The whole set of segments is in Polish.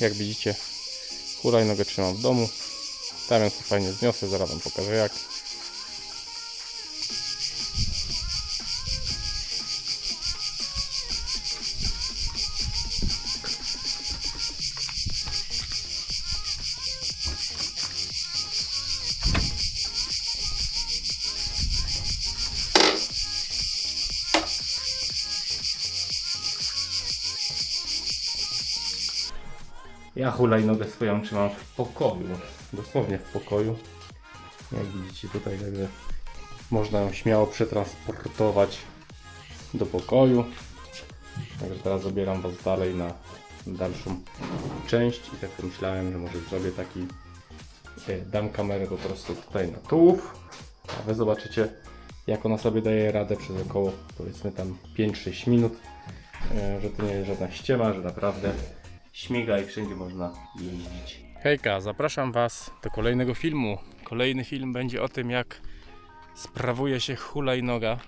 Jak widzicie, hulajnogę trzymam w domu. Tam ją fajnie zniosę, zaraz wam pokażę jak. Ja hulajnogę swoją trzymam w pokoju. Dosłownie w pokoju. Jak widzicie tutaj także można ją śmiało przetransportować do pokoju. Także teraz zabieram Was dalej na dalszą część i tak pomyślałem, że może zrobię taki e, dam kamerę po prostu tutaj na tułów, a Wy zobaczycie jak ona sobie daje radę przez około powiedzmy tam 5-6 minut, e, że to nie jest żadna ściema, że naprawdę śmiga i wszędzie można jeździć. Hejka, zapraszam Was do kolejnego filmu. Kolejny film będzie o tym, jak sprawuje się hulajnoga.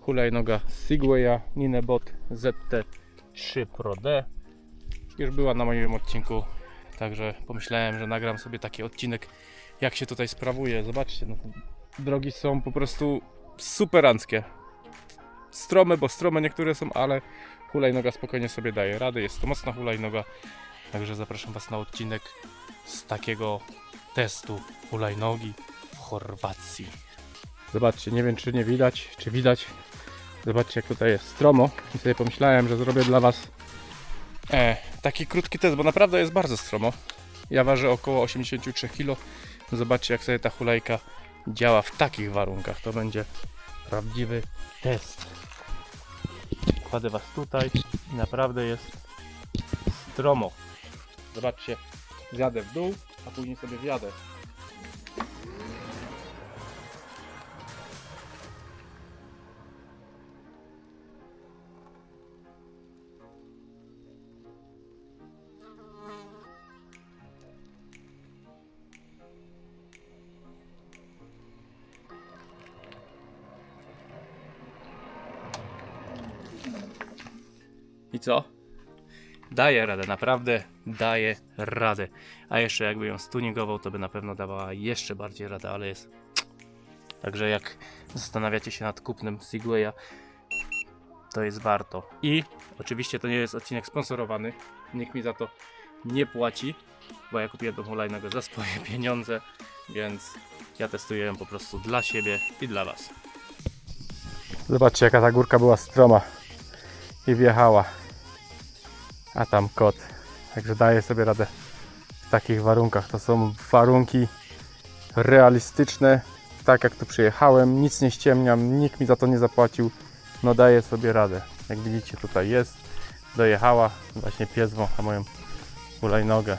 Hulajnoga Segwaya Ninebot ZT3 Pro D. Już była na moim odcinku, także pomyślałem, że nagram sobie taki odcinek, jak się tutaj sprawuje. Zobaczcie, no, drogi są po prostu superanckie. Strome, bo strome niektóre są, ale hulajnoga spokojnie sobie daje radę. Jest to mocna hulajnoga, także zapraszam Was na odcinek z takiego testu hulajnogi w Chorwacji. Zobaczcie, nie wiem czy nie widać, czy widać. Zobaczcie jak tutaj jest stromo i sobie pomyślałem, że zrobię dla Was e, taki krótki test, bo naprawdę jest bardzo stromo. Ja ważę około 83 kg. Zobaczcie jak sobie ta hulajka działa w takich warunkach. To będzie prawdziwy test. Kładę Was tutaj i naprawdę jest stromo. Zobaczcie, zjadę w dół, a później sobie wjadę. Co? Daje radę, naprawdę daje radę. A jeszcze jakby ją stuningował, to by na pewno dawała jeszcze bardziej radę, ale jest. Także jak zastanawiacie się nad kupnem Segwaya, to jest warto. I oczywiście to nie jest odcinek sponsorowany. Nikt mi za to nie płaci, bo ja kupiłem tą hulajnogę za swoje pieniądze, więc ja testuję ją po prostu dla siebie i dla Was. Zobaczcie jaka ta górka była stroma i wjechała. A tam kot. Także daje sobie radę w takich warunkach. To są warunki realistyczne. Tak jak tu przyjechałem, nic nie ściemniam, nikt mi za to nie zapłacił. No daje sobie radę. Jak widzicie tutaj jest. Dojechała. Właśnie pies wącha moją hulajnogę.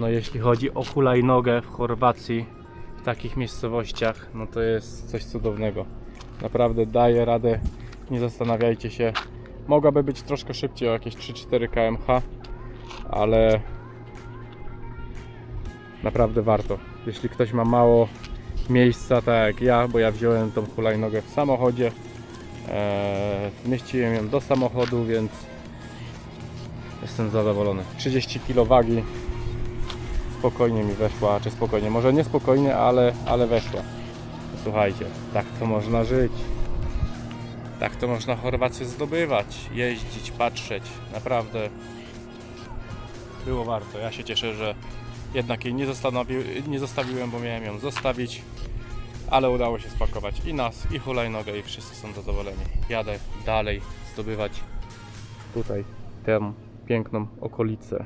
No jeśli chodzi o hulajnogę w Chorwacji, w takich miejscowościach, no to jest coś cudownego. Naprawdę daje radę, nie zastanawiajcie się. Mogłaby być troszkę szybciej, o jakieś 3-4 km/h, ale naprawdę warto. Jeśli ktoś ma mało miejsca, tak jak ja, bo ja wziąłem tą hulajnogę w samochodzie, eee, wmieściłem ją do samochodu, więc jestem zadowolony. 30 kg wagi spokojnie mi weszła, czy spokojnie, może nie spokojnie, ale, ale weszła. Słuchajcie, tak to można żyć. Tak to można Chorwację zdobywać, jeździć, patrzeć. Naprawdę było warto. Ja się cieszę, że jednak jej nie, nie zostawiłem, bo miałem ją zostawić. Ale udało się spakować i nas, i hulajnogę, i wszyscy są zadowoleni. Jadę dalej zdobywać tutaj tę piękną okolicę.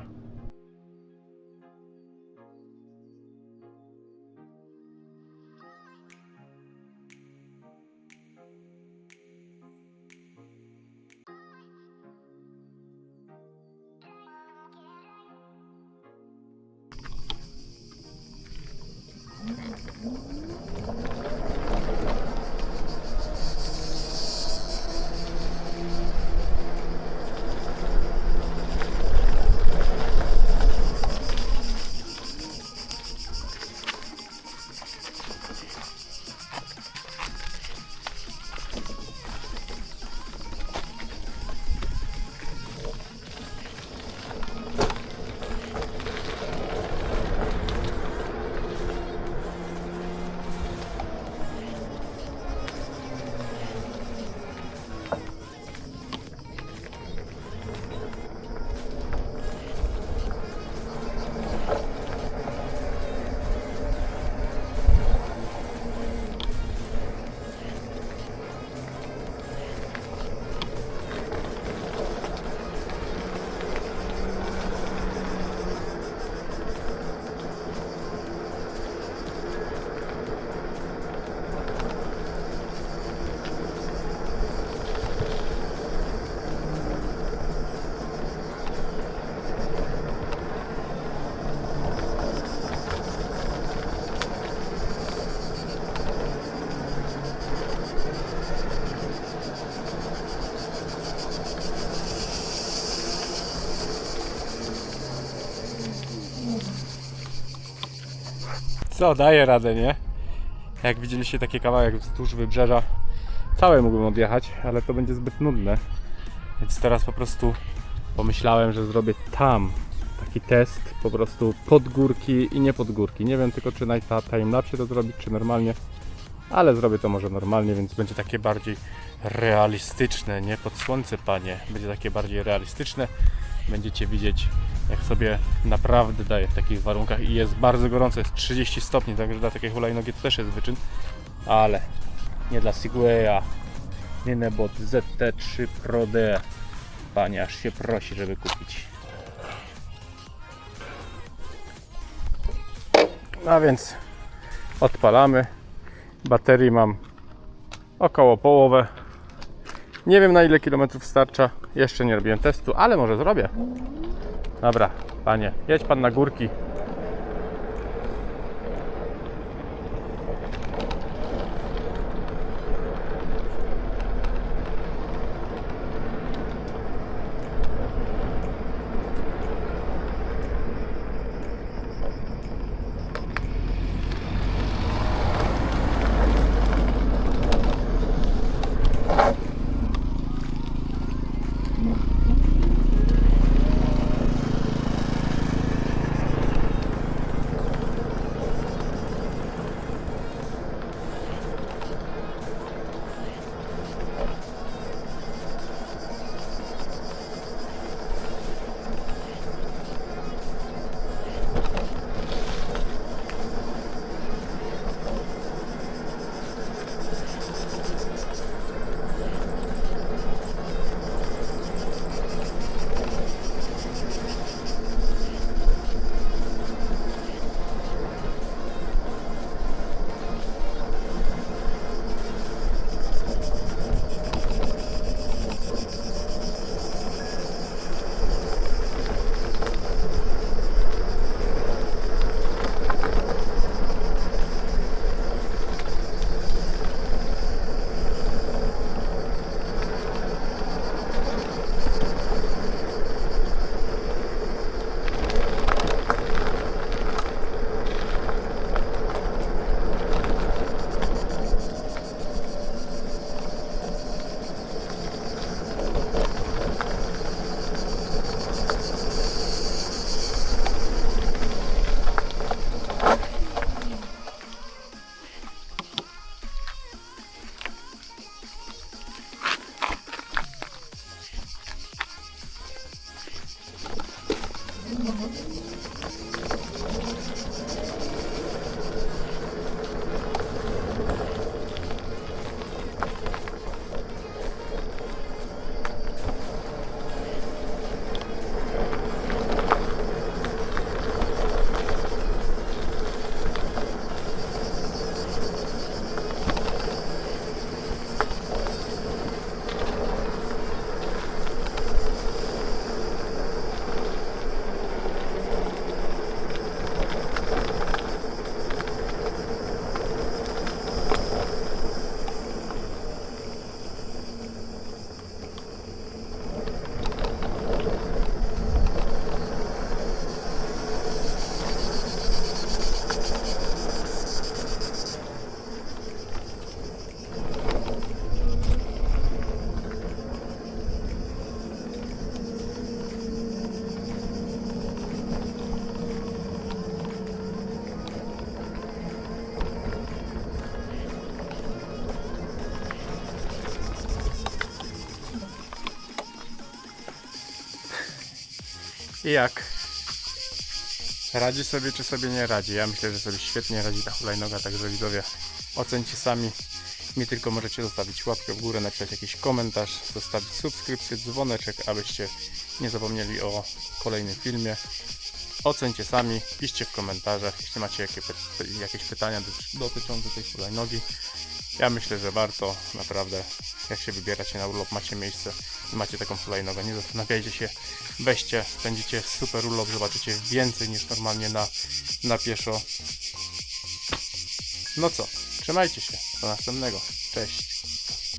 Co, daje radę, nie? Jak widzieliście taki kawałek wzdłuż wybrzeża, całe mógłbym odjechać, ale to będzie zbyt nudne. Więc teraz po prostu pomyślałem, że zrobię tam taki test, po prostu pod górki i nie pod górki. Nie wiem tylko, czy na to zrobić, czy normalnie, ale zrobię to może normalnie, więc będzie takie bardziej realistyczne, nie pod słońce, panie. Będzie takie bardziej realistyczne. Będziecie widzieć, jak sobie naprawdę daje w takich warunkach i jest bardzo gorąco, jest 30 stopni, także dla takiej hulajnogi to też jest wyczyn, ale nie dla Segwaya, nie Nebot ZT3 Pro D. Aż się prosi, żeby kupić. A więc odpalamy. Baterii mam około połowę. Nie wiem na ile kilometrów starcza. Jeszcze nie robiłem testu, ale może zrobię. Dobra, panie, jedź pan na górki. I jak? Radzi sobie, czy sobie nie radzi? Ja myślę, że sobie świetnie radzi ta hulajnoga, także widzowie ocencie sami. Mi tylko możecie zostawić łapkę w górę, napisać jakiś komentarz, zostawić subskrypcję, dzwoneczek, abyście nie zapomnieli o kolejnym filmie. Ocencie sami, piszcie w komentarzach, jeśli macie jakieś pytania doty- dotyczące tej hulajnogi. Ja myślę, że warto, naprawdę, jak się wybieracie na urlop, macie miejsce i macie taką hulajnogę, nie zastanawiajcie się, weźcie, spędzicie super urlop, zobaczycie więcej niż normalnie na, na pieszo. No co, trzymajcie się, do następnego, cześć.